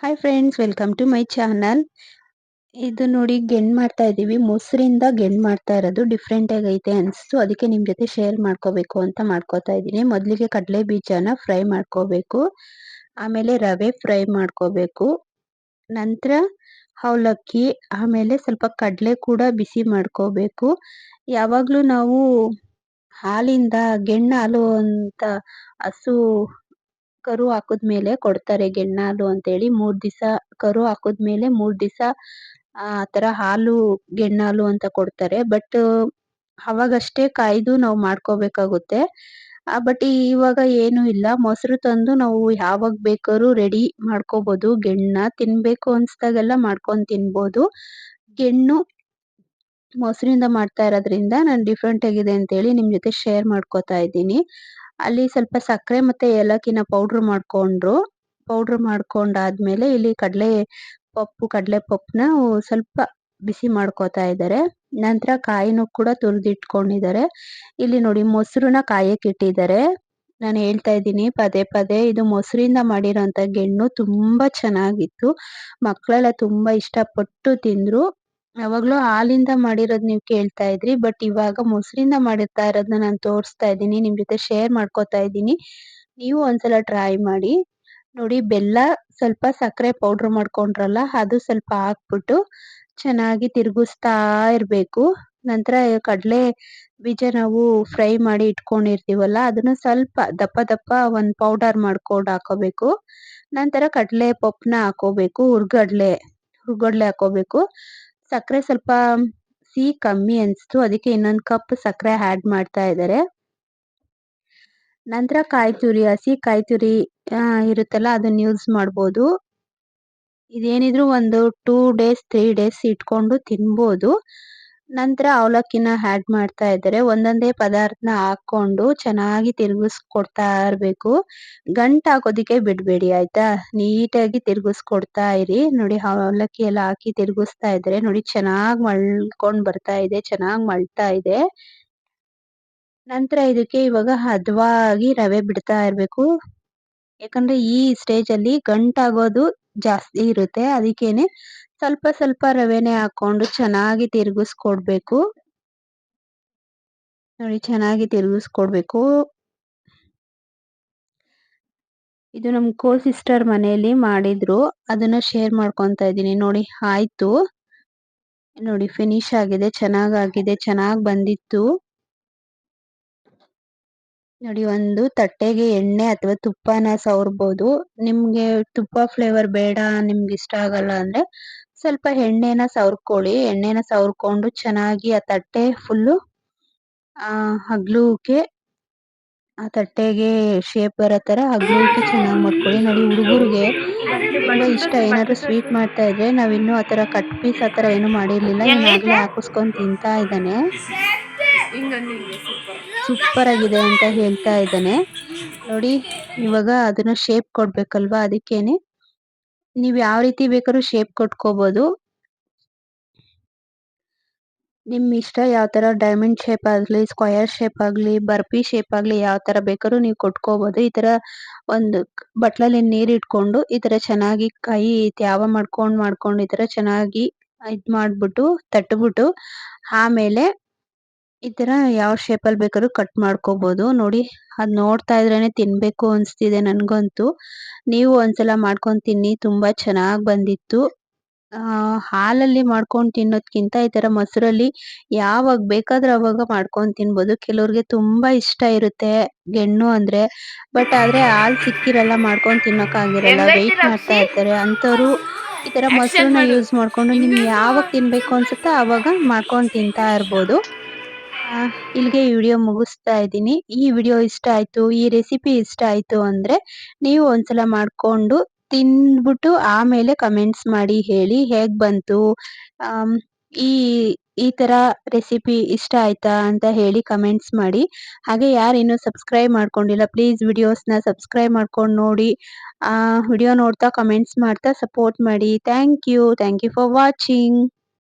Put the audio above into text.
Hi friends welcome to my channel ಇದು ನೋಡಿ ಗೆಣ್ ಮಾಡ್ತಾ ಇದ್ದೀವಿ ಮೊಸರಿಂದ ಗೆಣ್ ಮಾಡ್ತಾ ಇರೋದು ಡಿಫ್ರೆಂಟ್ ಆಗಿ ಐತೆ ಅನಿಸ್ತು. ಅದಕ್ಕೆ ನಿಮ್ಮ ಜೊತೆ ಶೇರ್ ಮಾಡ್ಕೋಬೇಕು ಅಂತ ಮಾಡ್ಕೋತಾ ಇದ್ದೀನಿ ಮೊದಲಿಗೆ ಕಡಲೆ ಬೀಜನ ಫ್ರೈ ಮಾಡ್ಕೋಬೇಕು. ಆಮೇಲೆ ರವೆ ಫ್ರೈ ಮಾಡ್ಕೋಬೇಕು. ನಂತರ ಅವಲಕ್ಕಿ, ಆಮೇಲೆ ಸ್ವಲ್ಪ ಕಡಲೆ ಕೂಡ ಬಿಸಿ ಮಾಡ್ಕೋಬೇಕು. ಯಾವಾಗಲೂ ನಾವು ಹಾಲಿಂದ ಗೆಣ್ಣು ಹಾಲು ಅಂತ ಹಸು ಕರು ಹಾಕಿದ್ಮೇಲೆ ಕೊಡ್ತಾರೆ ಗೆಣ್ಣಾಲು ಅಂತೇಳಿ. ಮೂರು ದಿವಸ ಕರು ಹಾಕಿದ್ಮೇಲೆ ಮೂರು ದಿವಸ, ಆ ತರ ಹಾಲು ಗೆಣ್ಣಾಲು ಅಂತ ಕೊಡ್ತಾರೆ. ಬಟ್ ಅವಾಗಷ್ಟೇ ಕಾಯ್ದು ನಾವು ಮಾಡ್ಕೋಬೇಕಾಗುತ್ತೆ. ಬಟ್ ಇವಾಗ ಏನು ಇಲ್ಲ. ಮೊಸರು ತಂದು ನಾವು ಯಾವಾಗ ಬೇಕಾದ್ರೂ ರೆಡಿ ಮಾಡ್ಕೋಬಹುದು ಗೆಣ್ಣ ತಿನ್ಬೇಕು ಅನ್ಸ್ದಾಗೆಲ್ಲ ಮಾಡ್ಕೊಂಡು ತಿನ್ಬೋದು. ಗೆಣ್ಣು ಮೊಸರಿಂದ ಮಾಡ್ತಾ ಇರೋದ್ರಿಂದ ನಾನು ಡಿಫ್ರೆಂಟ್ ಆಗಿದೆ ಅಂತೇಳಿ ನಿಮ್ ಜೊತೆ ಶೇರ್ ಮಾಡ್ಕೋತಾ ಇದ್ದೀನಿ. ಅಲ್ಲಿ ಸ್ವಲ್ಪ ಸಕ್ಕರೆ ಮತ್ತೆ ಏಲಕ್ಕಿನ ಪೌಡರ್ ಮಾಡ್ಕೊಂಡ್ರು. ಪೌಡರ್ ಮಾಡ್ಕೊಂಡಾದ್ಮೇಲೆ ಇಲ್ಲಿ ಕಡಲೆ ಪಪ್ಪು, ಕಡಲೆ ಪಪ್ಪನ್ನ ಸ್ವಲ್ಪ ಬಿಸಿ ಮಾಡ್ಕೋತಾ ಇದ್ದಾರೆ. ನಂತರ ಕಾಯಿನೂ ಕೂಡ ತುರಿದಿಟ್ಕೊಂಡಿದ್ದಾರೆ. ಇಲ್ಲಿ ನೋಡಿ ಮೊಸರನ್ನ ಕಾಯಕ್ಕೆ ಇಟ್ಟಿದ್ದಾರೆ. ನಾನು ಹೇಳ್ತಾ ಇದ್ದೀನಿ, ಪದೇ ಪದೇ ಇದು ಮೊಸರಿಂದ ಮಾಡಿರೋಂಥ ಗೆಣ್ಣು ತುಂಬಾ ಚೆನ್ನಾಗಿತ್ತು. ಮಕ್ಕಳೆಲ್ಲ ತುಂಬಾ ಇಷ್ಟಪಟ್ಟು ತಿಂದ್ರು. ಯಾವಾಗ್ಲೂ ಹಾಲಿಂದ ಮಾಡಿರೋದ್ ನೀವು ಕೇಳ್ತಾ ಇದ್ರಿ, ಬಟ್ ಇವಾಗ ಮೊಸರಿಂದ ಮಾಡಿರ್ತಾ ಇರೋದನ್ನ ನಾನ್ ತೋರಿಸ್ತಾ ಇದ್ದೀನಿ, ನಿಮ್ ಜೊತೆ ಶೇರ್ ಮಾಡ್ಕೋತಾ ಇದ್ದೀನಿ. ನೀವು ಒಂದ್ಸಲ ಟ್ರೈ ಮಾಡಿ. ನೋಡಿ, ಬೆಲ್ಲ ಸ್ವಲ್ಪ ಸಕ್ಕರೆ ಪೌಡರ್ ಮಾಡ್ಕೊಂಡ್ರಲ್ಲ, ಅದು ಸ್ವಲ್ಪ ಹಾಕ್ಬಿಟ್ಟು ಚೆನ್ನಾಗಿ ತಿರುಗಿಸ್ತಾ ಇರ್ಬೇಕು. ನಂತರ ಕಡಲೆ ಬೀಜ ನಾವು ಫ್ರೈ ಮಾಡಿ ಇಟ್ಕೊಂಡಿರ್ತೀವಲ್ಲ, ಅದನ್ನ ಸ್ವಲ್ಪ ದಪ್ಪ ದಪ್ಪ ಒಂದ್ ಪೌಡರ್ ಮಾಡ್ಕೊಂಡು ಹಾಕೋಬೇಕು. ನಂತರ ಕಡಲೆ ಪಪ್ಪನ ಹಾಕೋಬೇಕು, ಹುರ್ಗಡ್ಲೆ ಹುರ್ಗಡ್ಲೆ ಹಾಕೋಬೇಕು. ಸಕ್ಕರೆ ಸ್ವಲ್ಪ ಸಿಹಿ ಕಮ್ಮಿ ಅನ್ಸ್ತು. ಅದಕ್ಕೆ ಇನ್ನೊಂದು ಕಪ್ ಸಕ್ಕರೆ ಆಡ್ ಮಾಡ್ತಾ ಇದ್ದಾರೆ ನಂತರ ಕಾಯಿ ತುರಿ, ಹಸಿ ಕಾಯಿ ತುರಿ ಇರುತ್ತಲ್ಲ ಅದನ್ನ ಯೂಸ್ ಮಾಡ್ಬೋದು. ಇದೇನಿದ್ರು ಒಂದು ಟೂ ಡೇಸ್ ತ್ರೀ ಡೇಸ್ ಇಟ್ಕೊಂಡು ತಿನ್ಬೋದು. ನಂತರ ಅವಲಕ್ಕಿನ ಆಡ್ ಮಾಡ್ತಾ ಇದ್ದಾರೆ. ಒಂದೊಂದೇ ಪದಾರ್ಥನ ಹಾಕೊಂಡು ಚೆನ್ನಾಗಿ ತಿರುಗಿಸ್ಕೊಡ್ತಾ ಇರಬೇಕು. ಗಂಟ್ ಹಾಕೋದಿಕ್ಕೆ ಬಿಡಬೇಡಿ, ಆಯ್ತಾ? ನೀಟಾಗಿ ತಿರುಗಿಸ್ಕೊಡ್ತಾ ಇರಿ. ನೋಡಿ, ಅವಲಕ್ಕಿ ಎಲ್ಲ ಹಾಕಿ ತಿರುಗಿಸ್ತಾ ಇದ್ದಾರೆ ನೋಡಿ, ಚೆನ್ನಾಗಿ ಮಳ್ಕೊಂಡ್ ಬರ್ತಾ ಇದೆ, ಚೆನ್ನಾಗಿ ಮಳ್ತಾ ಇದೆ. ನಂತರ ಇದಕ್ಕೆ ಇವಾಗ ಹದವಾಗಿ ರವೆ ಬಿಡ್ತಾ ಇರಬೇಕು. ಯಾಕಂದ್ರೆ ಈ ಸ್ಟೇಜ್ ಅಲ್ಲಿ ಗಂಟಾಗೋದು ಜಾಸ್ತಿ ಇರುತ್ತೆ. ಅದಕ್ಕೇನೆ ಸ್ವಲ್ಪ ಸ್ವಲ್ಪ ರವೆನೆ ಹಾಕೊಂಡು ಚೆನ್ನಾಗಿ ತಿರುಗಿಸ್ಕೊಡ್ಬೇಕು. ನೋಡಿ, ಚೆನ್ನಾಗಿ ತಿರುಗಿಸ್ಕೊಡ್ಬೇಕು. ಇದು ನಮ್ ಕೋ ಸಿಸ್ಟರ್ ಮನೆಯಲ್ಲಿ ಮಾಡಿದ್ರು. ಅದನ್ನ ಶೇರ್ ಮಾಡ್ಕೊಂತ ಇದ್ದೀನಿ. ನೋಡಿ, ಆಯ್ತು. ನೋಡಿ, ಫಿನಿಶ್ ಆಗಿದೆ ಚೆನ್ನಾಗಾಗಿದೆ ಚೆನ್ನಾಗಿ ಬಂದಿತ್ತು. ನೋಡಿ, ಒಂದು ತಟ್ಟೆಗೆ ಎಣ್ಣೆ ಅಥವಾ ತುಪ್ಪನ ಸವರ್ಬೋದು. ನಿಮ್ಗೆ ತುಪ್ಪ ಫ್ಲೇವರ್ ಬೇಡ, ನಿಮ್ಗೆ ಇಷ್ಟ ಆಗಲ್ಲ ಅಂದ್ರೆ ಸ್ವಲ್ಪ ಎಣ್ಣೆನ ಸವರ್ಕೊಳ್ಳಿ. ಎಣ್ಣೆನ ಸವರ್ಕೊಂಡು ಚೆನ್ನಾಗಿ ಆ ತಟ್ಟೆ ಫುಲ್ಲು ಆ ಹಗ್ಲುಕ್ಕೆ ಆ ತಟ್ಟೆಗೆ ಶೇಪ್ ಬರೋ ತರ ಹಗ್ಲುಕ್ಕೆ ಚೆನ್ನಾಗಿ ಮಾಡ್ಕೊಳ್ಳಿ. ನೋಡಿ ಹುಡುಗರಿಗೆ ತುಂಬಾ ಇಷ್ಟ. ಏನಾದ್ರು ಸ್ವೀಟ್ ಮಾಡ್ತಾ ಇದ್ರೆ ನಾವ್ ಇನ್ನು ಆತರ ಕಟ್ ಪೀಸ್ ತರ ಏನು ಮಾಡಿರ್ಲಿಲ್ಲ. ಇವಾಗ್ಲೇ ಹಾಕಿಸ್ಕೊಂಡ್ ತಿಂತಾ ಇದ್ದಾನೆ. ಸೂಪರ್. ಆಗಿದೆ ಅಂತ ಹೇಳ್ತಾ ಇದ್ದಾನೆ. ನೋಡಿ ಇವಾಗ ಅದನ್ನ ಶೇಪ್ ಕೊಡ್ಬೇಕಲ್ವಾ ಅದಕ್ಕೇನೆ. ನೀವ್ ಯಾವ ರೀತಿ ಬೇಕಾದ್ರೂ ಶೇಪ್ ಕೊಟ್ಕೋಬಹುದು ನಿಮ್ ಇಷ್ಟ ಯಾವ ತರ ಡೈಮಂಡ್ ಶೇಪ್ ಆಗ್ಲಿ ಸ್ಕ್ವಯರ್ ಶೇಪ್ ಆಗ್ಲಿ, ಬರ್ಪಿ ಶೇಪ್ ಆಗ್ಲಿ ಯಾವ ತರ ಬೇಕಾದ್ರೂ ನೀವು ಕೊಟ್ಕೋಬಹುದು ಈ ತರ ಒಂದು ಬಟ್ಲಲ್ಲಿ ನೀರ್ ಇಟ್ಕೊಂಡು ಈ ತರ ಚೆನ್ನಾಗಿ ಕೈ ತ್ಯಾವ ಮಾಡ್ಕೊಂಡ್ ಮಾಡ್ಕೊಂಡ್ ಈ ತರ ಚೆನ್ನಾಗಿ ಇದ್ ಮಾಡ್ಬಿಟ್ಟು, ತಟ್ಬಿಟ್ಟು ಆಮೇಲೆ ಈ ತರ ಯಾವ ಶೇಪ್ ಅಲ್ಲಿ ಬೇಕಾದ್ರು ಕಟ್ ಮಾಡ್ಕೋಬಹುದು ನೋಡಿ ಅದ್ ನೋಡ್ತಾ ಇದ್ರೇನೆ ತಿನ್ಬೇಕು ಅನ್ಸ್ತಿದೆ ನನ್ಗಂತೂ. ನೀವು ಒಂದ್ಸಲ ಮಾಡ್ಕೊಂಡ್ ತಿನ್ನಿ ತುಂಬಾ ಚೆನ್ನಾಗ್ ಬಂದಿತ್ತು. ಆ ಹಾಲಲ್ಲಿ ಮಾಡ್ಕೊಂಡ್ ತಿನ್ನೋದ್ಕಿಂತ ಈ ತರ ಮೊಸರಲ್ಲಿ ಯಾವಾಗ ಬೇಕಾದ್ರೂ ಅವಾಗ ಮಾಡ್ಕೊಂಡ್ ತಿನ್ಬೋದು. ಕೆಲವ್ರಿಗೆ ತುಂಬಾ ಇಷ್ಟ ಇರುತ್ತೆ ಗೆಣ್ಣು ಅಂದ್ರೆ. ಬಟ್ ಆದ್ರೆ ಹಾಲ್ ಸಿಕ್ಕಿರಲ್ಲ ಮಾಡ್ಕೊಂಡ್ ತಿನ್ನೋಕ್ ಆಗಿರಲ್ಲ. ವೆಯ್ಟ್ ಮಾಡ್ತಾ ಇರ್ತಾರೆ ಅಂತವ್ರು ಈ ತರ ಮೊಸರನ್ನ ಯೂಸ್ ಮಾಡ್ಕೊಂಡು ನಿಮ್ಗೆ ಯಾವಾಗ ತಿನ್ಬೇಕು ಅನ್ಸುತ್ತೆ ಅವಾಗ ಮಾಡ್ಕೊಂಡ್ ತಿಂತಾ ಇರ್ಬೋದು. ಇಲ್ಲಿಗೆ ವಿಡಿಯೋ ಮುಗಿಸ್ತಾ ಇದ್ದೀನಿ. ಈ ವಿಡಿಯೋ ಇಷ್ಟ ಆಯ್ತು, ಈ ರೆಸಿಪಿ ಇಷ್ಟ ಆಯ್ತು ಅಂದ್ರೆ ನೀವು ಒಂದ್ಸಲ ಮಾಡ್ಕೊಂಡು ತಿಂದ್ಬಿಟ್ಟು ಆಮೇಲೆ ಕಮೆಂಟ್ಸ್ ಮಾಡಿ ಹೇಳಿ ಹೇಗೆ ಬಂತು ಈ ಈ ತರ ರೆಸಿಪಿ ಇಷ್ಟ ಆಯ್ತಾ ಅಂತ ಹೇಳಿ ಕಮೆಂಟ್ಸ್ ಮಾಡಿ. ಹಾಗೆ ಯಾರು ಇನ್ನೂ ಸಬ್ಸ್ಕ್ರೈಬ್ ಮಾಡ್ಕೊಂಡಿಲ್ಲ ಪ್ಲೀಸ್ ವಿಡಿಯೋಸ್ನ ಸಬ್ಸ್ಕ್ರೈಬ್ ಮಾಡ್ಕೊಂಡು ನೋಡಿ. ವಿಡಿಯೋ ನೋಡ್ತಾ ಕಮೆಂಟ್ಸ್ ಮಾಡ್ತಾ ಸಪೋರ್ಟ್ ಮಾಡಿ. Thank you thank you for watching